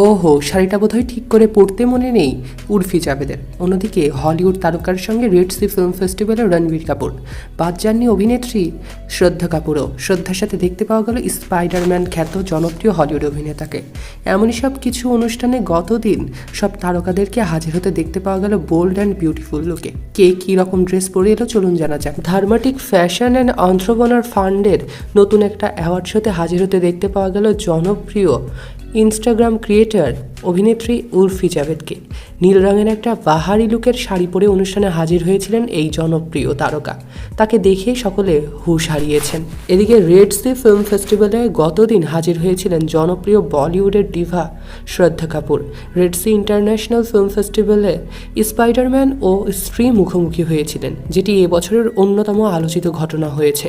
ও হো শাড়িটা বোধহয় ঠিক করে পড়তে মনে নেই। উর্ফি জাভেদের অন্যদিকে হলিউড তারকার সঙ্গে রেড সি ফিল্ম ফেস্টিভ্যালে রণবীর কাপুর। বাদ যাননি অভিনেত্রী শ্রদ্ধা কাপুরও। শ্রদ্ধার সাথে দেখতে পাওয়া গেল স্পাইডারম্যান খ্যাত জনপ্রিয় হলিউড অভিনেতাকে। এমনই সব কিছু অনুষ্ঠানে গতদিন সব তারকাদেরকে হাজির হতে দেখতে পাওয়া গেল বোল্ড অ্যান্ড বিউটিফুল লুকে। কে কী রকম ড্রেস পরে এলো চলুন জানা যাক। ধার্মাটিক ফ্যাশন অ্যান্ড অন্ত্রবনার ফান্ডের নতুন একটা অ্যাওয়ার্ড শোতে হাজির হতে দেখতে পাওয়া গেল জনপ্রিয় Instagram creator অভিনেত্রী উর্ফি জাভেদকে। নীল রঙের একটা বাহারি লুকের শাড়ি পরে অনুষ্ঠানে হাজির হয়েছিলেন এই জনপ্রিয় তারকা। তাকে দেখেই সকলে হুশ হারিয়েছেন। এদিকে রেড সি ফিল্ম ফেস্টিভ্যালে গতদিন হাজির হয়েছিলেন জনপ্রিয় বলিউডের diva Shraddha Kapoor. Red sea international film ফেস্টিভ্যালে স্পাইডারম্যান ও স্ত্রী মুখোমুখি হয়েছিলেন, যেটি এবছরের অন্যতম আলোচিত ঘটনা হয়েছে।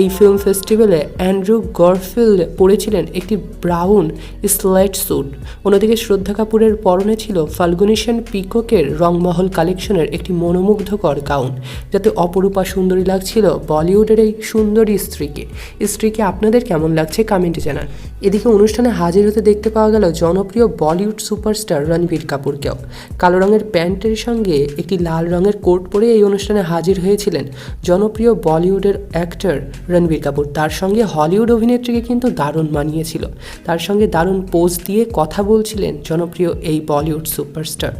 এই ফিল্ম ফেস্টিভ্যালে অ্যান্ড্রু গরফিল্ড পরেছিলেন একটি ব্রাউন স্লেট স্যুট অন্যদিকে শ্রদ্ধা কাপুরের পরনে ছিল ফাল্গুনিশন পিককের রংমহল কালেকশনের একটি মনোমুগ্ধকর গাউন। যাতে অপরূপা সুন্দরী লাগছিল বলিউডের এই সুন্দরী স্ত্রীকে। স্ত্রীকে আপনাদের কেমন লাগছে কমেন্টে জানান। এদিকে অনুষ্ঠানে হাজির হতে দেখতে পাওয়া গেল জনপ্রিয় বলিউড সুপারস্টার রণবীর কাপুরকেও। কালো রঙের প্যান্টের সঙ্গে একটি লাল রঙের কোট পরে এই অনুষ্ঠানে হাজির হয়েছিলেন জনপ্রিয় বলিউডের অ্যাক্টর রণবীর কাপুর। তার সঙ্গে হলিউড অভিনেত্রীকে কিন্তু দারুণ মানিয়েছিল। তার সঙ্গে দারুণ পোজ দিয়ে কথা বলছিলেন জনপ্রিয় এই বলিউড সুপারস্টার।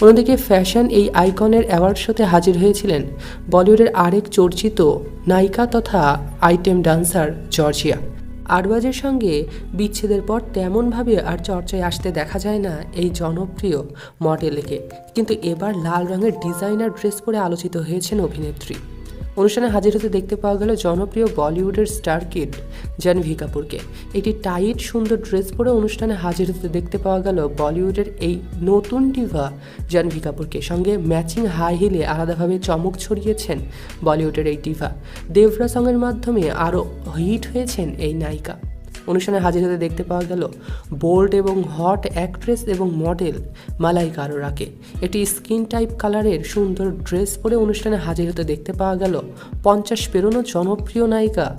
অন্যদিকে ফ্যাশন এই আইকনের অ্যাওয়ার্ড শোতে হাজির হয়েছিলেন বলিউডের আরেক চর্চিত নায়িকা তথা আইটেম ডান্সার জর্জিয়া। আরবাজের সঙ্গে বিচ্ছেদের পর তেমনভাবে আর চর্চায় আসতে দেখা যায় না এই জনপ্রিয় মডেলকে। কিন্তু এবার লাল রঙের ডিজাইনার ড্রেস পরে আলোচিত হয়েছেন অভিনেত্রী। অনুষ্ঠানে হাজির হতে দেখতে পাওয়া গেল জনপ্রিয় বলিউডের স্টার কিড জানভি কাপুরকে। একটি টাইট, সুন্দর ড্রেস পরে অনুষ্ঠানে হাজির হতে দেখতে পাওয়া গেল বলিউডের এই নতুন ডিভা জানভি কাপুরকে। সঙ্গে ম্যাচিং হাই হিলে আলাদাভাবে চমক ছড়িয়েছেন বলিউডের এই ডিভা। দেবরা সঙ্গের মাধ্যমে আরও হিট হয়েছেন এই নায়িকা। অনুষ্ঠানে হাজির হতে দেখতে পাওয়া গেল বোল্ড এবং হট অ্যাক্ট্রেস এবং মডেল মালাই কারোরাকে এটি স্কিন টাইপ কালারের সুন্দর ড্রেস পরে অনুষ্ঠানে হাজির হতে দেখতে পাওয়া গেল পঞ্চাশ পেরোনো জনপ্রিয় নায়িকা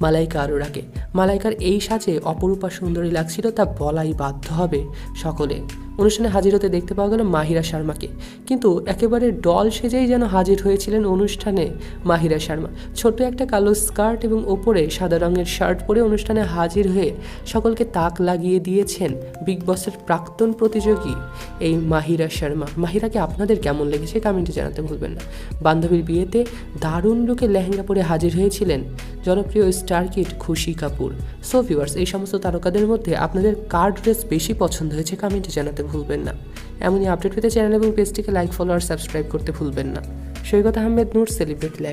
মালাইকা আরোরাকে। মালাইকার এই সাজে অপরূপা সুন্দরী লাগছিল তা বলাই বাধ্য হবে সকলে। অনুষ্ঠানে হাজির হতে দেখতে পাওয়া গেল মাহিরা শর্মাকে। কিন্তু একেবারে ডল সেজেই যেন হাজির হয়েছিলেন অনুষ্ঠানে মাহিরা শর্মা। ছোট একটা কালো স্কার্ট এবং ওপরে সাদা রঙের শার্ট পরে অনুষ্ঠানে হাজির হয়ে সকলকে তাক লাগিয়ে দিয়েছেন বিগ বসের প্রাক্তন প্রতিযোগী এই মাহিরা শর্মা। মাহিরাকে আপনাদের কেমন লেগেছে কমেন্টে জানাতে ভুলবেন না। বান্ধবীর বিয়েতে দারুণ লোকে লেহেঙ্গা পরে হাজির হয়েছিলেন জনপ্রিয় স্টার কিট খুশি কাপুর। সো ভিউয়ার্স এই সমস্ত তারকাদের মধ্যে আপনাদের কার ড্রেস বেশি পছন্দ হয়েছে কমেন্টে জানাতে ভুলবেন না। এমনই আপডেট পেতে চ্যানেল এবং পেজটিকে লাইক ফলো আর সাবস্ক্রাইব করতে ভুলবেন না। Saikat Ahmed Noor celebrate like